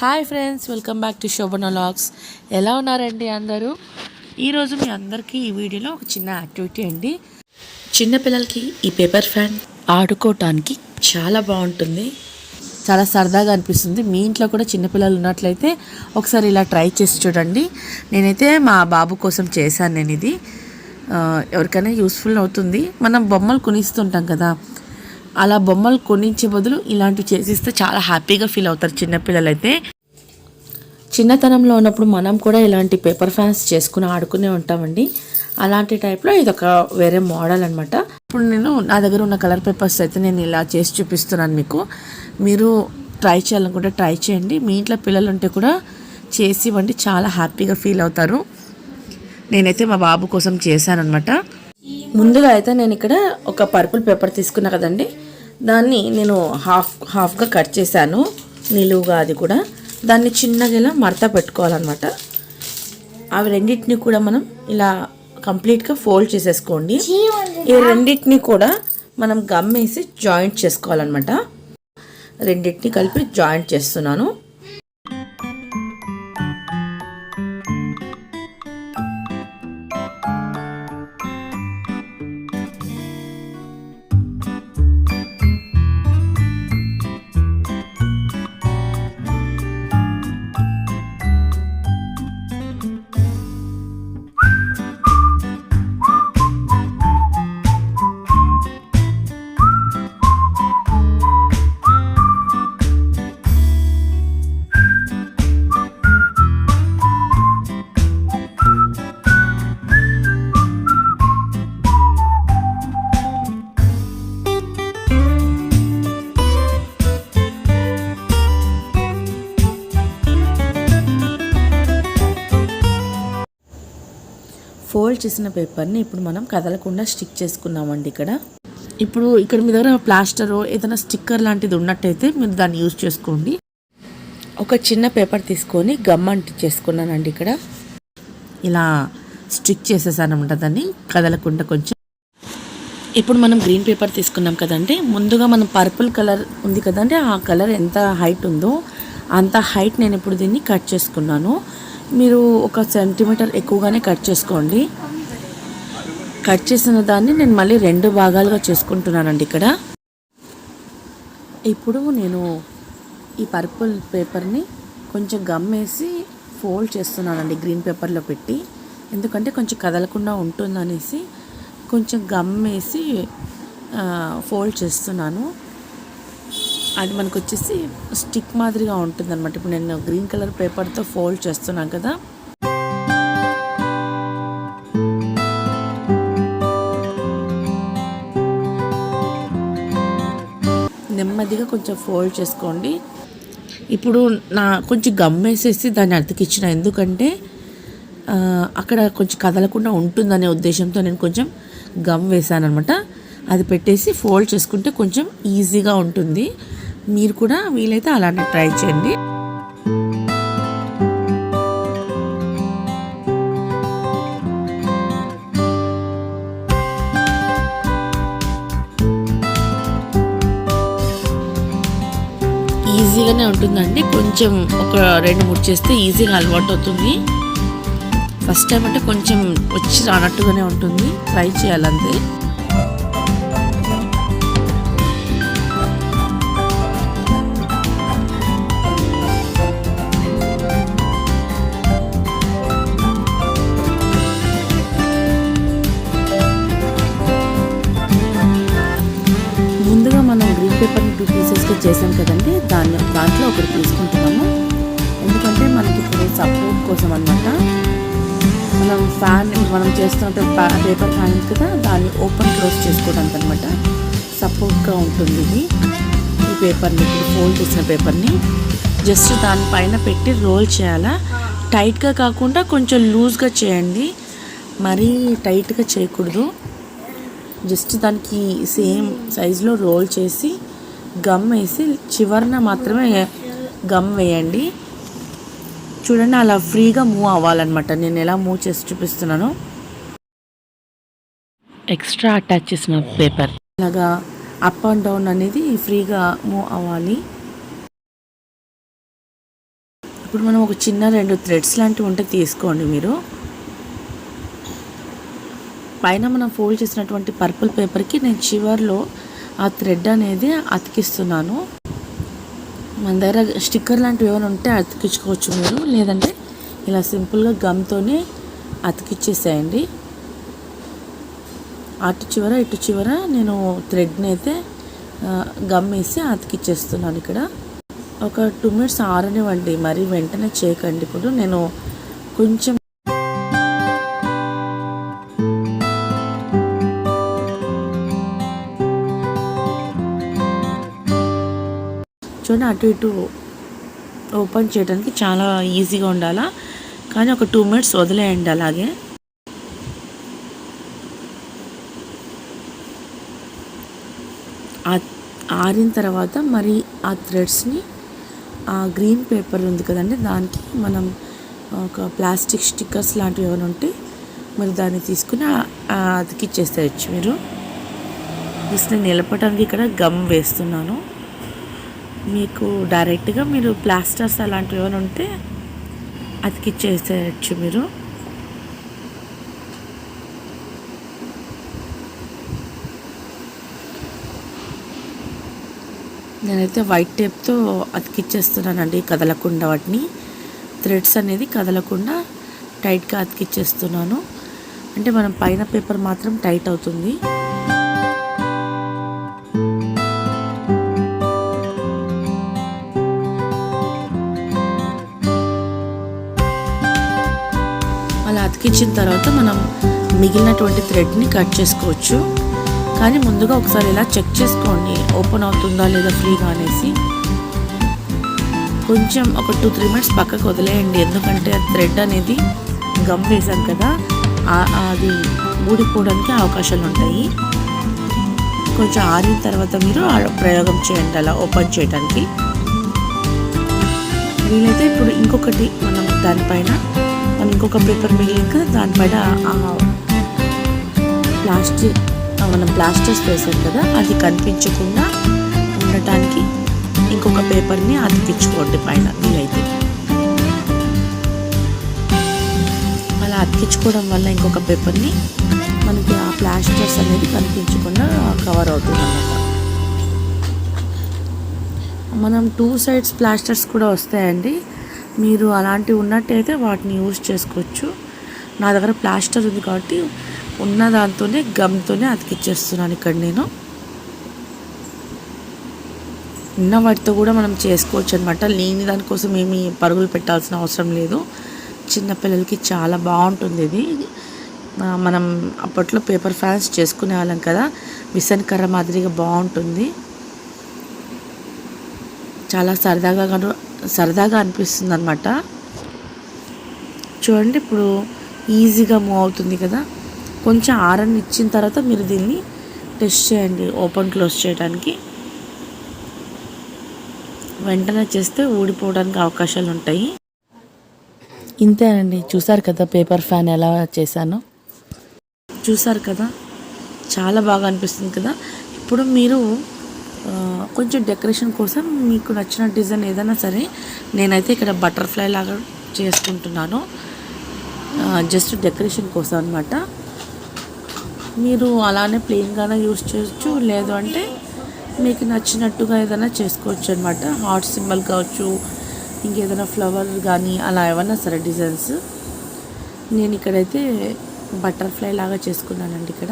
Hi friends welcome back to Shobhana vlogs ఎలా ఉన్నారండి అందరూ? ఈరోజు మీ అందరికీ ఈ వీడియోలో ఒక చిన్న యాక్టివిటీ అండి. చిన్నపిల్లలకి ఈ పేపర్ ఫ్యాన్ ఆడుకోవటానికి చాలా బాగుంటుంది. చాలా సరదాగా అనిపిస్తుంది. మీ ఇంట్లో కూడా చిన్నపిల్లలు ఉన్నట్లయితే ఒకసారి ఇలా ట్రై చేసి చూడండి. నేనైతే మా బాబు కోసం చేశాను నేను ఇది ఎవరికైనా యూస్ఫుల్ అవుతుంది. మనం బొమ్మలు కొనిస్తుంటాం కదా. అలా బొమ్మలు కొనించే బదులు ఇలాంటివి చేసిస్తే చాలా హ్యాపీగా ఫీల్ అవుతారు చిన్నపిల్లలు అయితే చిన్నతనంలో ఉన్నప్పుడు మనం కూడా ఇలాంటి పేపర్ ఫ్యాన్స్ చేసుకుని ఆడుకునే ఉంటామండి. అలాంటి టైప్లో ఇది ఒక వేరే మోడల్ అనమాట ఇప్పుడు నేను నా దగ్గర ఉన్న కలర్ పేపర్స్ అయితే నేను ఇలా చేసి చూపిస్తున్నాను మీకు. మీరు ట్రై చేయాలనుకుంటే ట్రై చేయండి. మీ ఇంట్లో పిల్లలు ఉంటే కూడా చేసి ఇవ్వండి. చాలా హ్యాపీగా ఫీల్ అవుతారు. నేనైతే మా బాబు కోసం చేశాను అనమాట ముందుగా అయితే నేను ఇక్కడ ఒక పర్పుల్ పేపర్ తీసుకున్నా కదండి. దాన్ని నేను హాఫ్ హాఫ్గా కట్ చేశాను. నిలువుగా అది కూడా. దాన్ని చిన్నగా ఇలా మడత పెట్టుకోవాలన్నమాట. అవి రెండింటిని కూడా మనం ఇలా కంప్లీట్గా ఫోల్డ్ చేసేసుకోండి. ఈ రెండింటిని కూడా మనం గమ్ వేసి జాయింట్ చేసుకోవాలన్నమాట. రెండింటిని కలిపి జాయింట్ చేస్తున్నాను. ఫోల్డ్ చేసిన పేపర్ని ఇప్పుడు మనం కదలకుండా స్టిక్ చేసుకున్నామండి ఇక్కడ. ఇప్పుడు ఇక్కడ మీ దగ్గర ప్లాస్టర్ ఏదైనా స్టిక్కర్ లాంటిది ఉన్నట్టయితే మీరు దాన్ని యూజ్ చేసుకోండి. ఒక చిన్న పేపర్ తీసుకొని గమ్ అంటించేసుకున్నానండి ఇక్కడ. ఇలా స్టిక్ చేసేసానమాట దాన్ని కదలకుండా కొంచెం. ఇప్పుడు మనం గ్రీన్ పేపర్ తీసుకున్నాం కదండి ముందుగా మనం పర్పుల్ కలర్ ఉంది కదండి ఆ కలర్ ఎంత హైట్ ఉందో అంత హైట్ నేను ఇప్పుడు దీన్ని కట్ చేసుకున్నాను. మీరు ఒక సెంటీమీటర్ ఎక్కువగానే కట్ చేసుకోండి. కట్ చేసిన దాన్ని నేను మళ్ళీ రెండు భాగాలుగా చేసుకుంటున్నానండి ఇక్కడ. ఇప్పుడు నేను ఈ పర్పుల్ పేపర్ని కొంచెం గమ్ వేసి ఫోల్డ్ చేస్తున్నానండి గ్రీన్ పేపర్లో పెట్టి. ఎందుకంటే కొంచెం కదలకుండా ఉంటుందనేసి కొంచెం గమ్ వేసి ఫోల్డ్ చేస్తున్నాను. అది మనకు వచ్చేసి స్టిక్ మాదిరిగా ఉంటుందన్నమాట. ఇప్పుడు నేను గ్రీన్ కలర్ పేపర్తో ఫోల్డ్ చేస్తున్నాను కదా. నెమ్మదిగా కొంచెం ఫోల్డ్ చేసుకోండి. ఇప్పుడు నా కొంచెం గమ్ వేసేసి దాన్ని అతికిచ్చిన ఎందుకంటే అక్కడ కొంచెం కదలకుండా ఉంటుందనే ఉద్దేశంతో నేను కొంచెం గమ్ వేసాను అనమాట అది పెట్టేసి ఫోల్డ్ చేసుకుంటే కొంచెం ఈజీగా ఉంటుంది. మీరు కూడా వీలైతే అలానే ట్రై చేయండి. ఈజీగానే ఉంటుందండి. కొంచెం ఒక రెండు మూడు చేస్తే ఈజీగా అలవాటు అవుతుంది ఫస్ట్ టైం అంటే కొంచెం వచ్చి రానట్టుగానే ఉంటుంది. ట్రై చేయాలంతే. ముందుగా మనం గ్రీన్ పేపర్ని టూ పీసెస్కి చేసాం కదండి. దాన్ని దాంట్లో ఒకటి తీసుకుంటున్నాము. ఎందుకంటే మనకి ఇప్పుడు సపోర్ట్ కోసం అనమాట మనం ఫ్యాన్ మనం చేస్తున్న పేపర్ ఫ్యాన్ కదా దాన్ని ఓపెన్ క్లోజ్ చేసుకోవడానికి అనమాట సపోర్ట్గా ఉంటుంది ఇది. ఈ పేపర్ని ఇప్పుడు ఫోల్డ్ చేసిన పేపర్ని జస్ట్ దానిపైన పెట్టి రోల్ చేయాలా? టైట్గా కాకుండా కొంచెం లూజ్గా చేయండి. మరీ టైట్గా చేయకూడదు. జస్ట్ దానికి సేమ్ సైజులో రోల్ చేసి గమ్ వేసి చివరన మాత్రమే గమ్ వేయండి. చూడండి అలా ఫ్రీగా మూవ్ అవ్వాలన్నమాట. నేను ఎలా మూవ్ చేసి చూపిస్తున్నాను. ఎక్స్ట్రా అటాచ్ చేసిన పేపర్ అలాగా అప్ అండ్ డౌన్ అనేది ఫ్రీగా మూవ్ అవ్వాలి. ఇప్పుడు మనం ఒక చిన్న రెండు థ్రెడ్స్ లాంటివి ఉంటే తీసుకోండి మీరు. పైన మనం ఫోల్డ్ చేసినటువంటి పర్పుల్ పేపర్కి నేను చివర్లో ఆ థ్రెడ్ అనేది అతికిస్తున్నాను. మన దగ్గర స్టిక్కర్ లాంటివి ఏమైనా ఉంటే అతికించుకోవచ్చు మీరు. లేదంటే ఇలా సింపుల్గా గమ్తోనే అతికిచ్చేసేయండి. అటు చివర ఇటు చివర నేను థ్రెడ్ని అయితే గమ్ వేసి అతికిచ్చేస్తున్నాను ఇక్కడ. ఒక టూ మినిట్స్ ఆరనివ్వండి. మరి వెంటనే చేయకండి. ఇప్పుడు నేను కొంచెం కూర్చొని అటు ఇటు ఓపెన్ చేయడానికి చాలా ఈజీగా ఉండాలా? కానీ ఒక టూ మినిట్స్ వదిలేయండి అలాగే. ఆ ఆరిన తర్వాత మరి ఆ థ్రెడ్స్ని ఆ గ్రీన్ పేపర్ ఉంది కదండి దానికి మనం ఒక ప్లాస్టిక్ స్టిక్కర్స్ లాంటివి ఏమైనా ఉంటే మరి దాన్ని తీసుకుని అతికిచ్చేసేయచ్చు మీరు. జస్ట్ నేను నిలపడానికి ఇక్కడ గమ్ వేస్తున్నాను. మీకు డైరెక్ట్గా మీరు ప్లాస్టర్స్ అలాంటివి ఏమైనా ఉంటే అతికిచ్చేసేయచ్చు మీరు. నేనైతే వైట్ టేప్తో అతికిచ్చేస్తున్నానండి కదలకుండా వాటిని. థ్రెడ్స్ అనేది కదలకుండా టైట్గా అతికిచ్చేస్తున్నాను. అంటే మనం పైన పేపర్ మాత్రం టైట్ అవుతుంది. అలా అతికించిన తర్వాత మనం మిగిలినటువంటి థ్రెడ్ని కట్ చేసుకోవచ్చు. కానీ ముందుగా ఒకసారి ఇలా చెక్ చేసుకోండి. ఓపెన్ అవుతుందా లేదా ఫ్రీగా అనేసి. కొంచెం ఒక టూ త్రీ మినిట్స్ పక్కకు వదిలేయండి. ఎందుకంటే థ్రెడ్ అనేది గమ్ వేసాం కదా అది ఊడిపోవడానికి అవకాశాలు ఉంటాయి. కొంచెం ఆరిన తర్వాత మీరు ఆ ప్రయోగం చేయండి అలా ఓపెన్ చేయడానికి వీలైతే ఇప్పుడు ఇంకొకటి మనం దానిపైన మనం ఇంకొక పేపర్ మిగిలిక దానిపైన ప్లాస్టిక్ మనం ప్లాస్టర్స్ వేసాం కదా అది కనిపించకుండా ఉండటానికి ఇంకొక పేపర్ని అతికించుకోండి పైన వీలైతే. అలా అతికించుకోవడం వల్ల ఇంకొక పేపర్ని మనకి ఆ ప్లాస్టర్స్ అనేది కనిపించకుండా కవర్ అవుతుంది అన్నమాట మనం టూ సైడ్స్ ప్లాస్టర్స్ కూడా వస్తాయండి. మీరు అలాంటివి ఉన్నట్టయితే వాటిని యూజ్ చేసుకోవచ్చు. నా దగ్గర ప్లాస్టర్ ఉంది కాబట్టి ఉన్న దాంతోనే గమ్తోనే అతికిచ్చేస్తున్నాను ఇక్కడ నేను. ఉన్న వాటితో కూడా మనం చేసుకోవచ్చు అనమాట లేని దానికోసం ఏమి పరుగులు పెట్టాల్సిన అవసరం లేదు. చిన్నపిల్లలకి చాలా బాగుంటుంది ఇది. మనం అప్పట్లో పేపర్ ఫ్యాన్స్ చేసుకునే వాళ్ళం కదా. విసన్ కర్ర మాదిరిగా బాగుంటుంది. చాలా సరదాగా సరదాగా అనిపిస్తుంది అనమాట చూడండి ఇప్పుడు ఈజీగా మూవ్ అవుతుంది కదా. కొంచెం ఆరని ఇచ్చిన తర్వాత మీరు దీన్ని టెస్ట్ చేయండి ఓపెన్ క్లోజ్ చేయడానికి. వెంటనే చేస్తే ఊడిపోవడానికి అవకాశాలు ఉంటాయి. ఇంతేనండి చూసారు కదా పేపర్ ఫ్యాన్ ఎలా చేశానో? చూసారు కదా? చాలా బాగా అనిపిస్తుంది కదా. ఇప్పుడు మీరు కొంచెం డెకరేషన్ కోసం మీకు నచ్చిన డిజైన్ ఏదైనా సరే నేనైతే ఇక్కడ బటర్ఫ్లై లాగా చేసుకుంటున్నాను. జస్ట్ డెకరేషన్ కోసం అనమాట మీరు అలానే ప్లెయిన్గానే యూస్ చేయొచ్చు లేదు అంటే మీకు నచ్చినట్టుగా ఏదైనా చేసుకోవచ్చు అనమాట హార్ట్ సింబల్ కావచ్చు ఇంకేదైనా ఫ్లవర్ కానీ అలా ఏమన్నా సరే డిజైన్స్. నేను ఇక్కడైతే బటర్ఫ్లై లాగా చేసుకున్నానండి ఇక్కడ.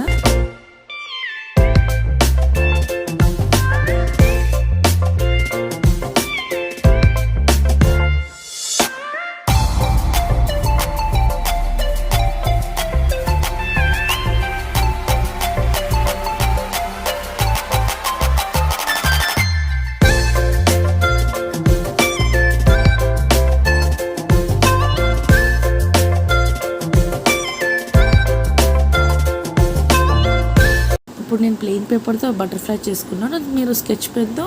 నేను ప్లెయిన్ పేపర్తో బటర్ఫ్లై చేసుకున్నాను మీరు స్కెచ్ పెన్తో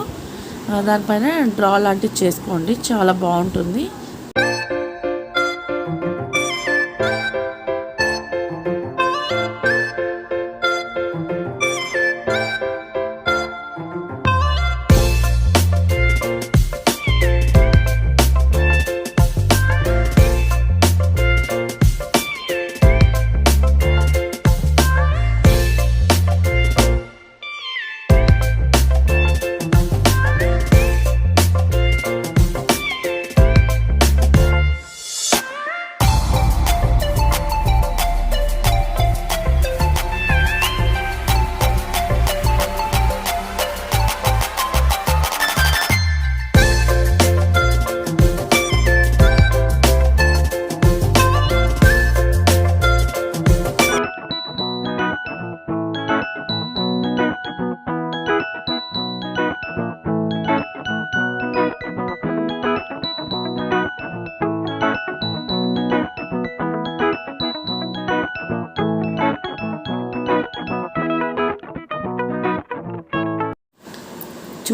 దానిపైన డ్రా లాంటివి చేసుకోండి. చాలా బాగుంటుంది.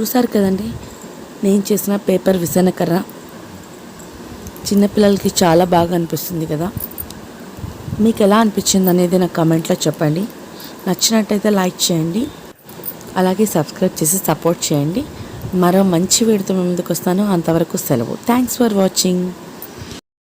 చూసారు కదండి. నేను చేసిన పేపర్ విసనకర్ర చిన్నపిల్లలకి చాలా బాగా అనిపిస్తుంది కదా. మీకు ఎలా అనిపించింది అనేది నాకు కమెంట్లో చెప్పండి. నచ్చినట్టయితే లైక్ చేయండి. అలాగే సబ్స్క్రైబ్ చేసి సపోర్ట్ చేయండి. మరో మంచి వీడితో మీ ముందుకు వస్తాను. అంతవరకు సెలవు. Thanks for watching.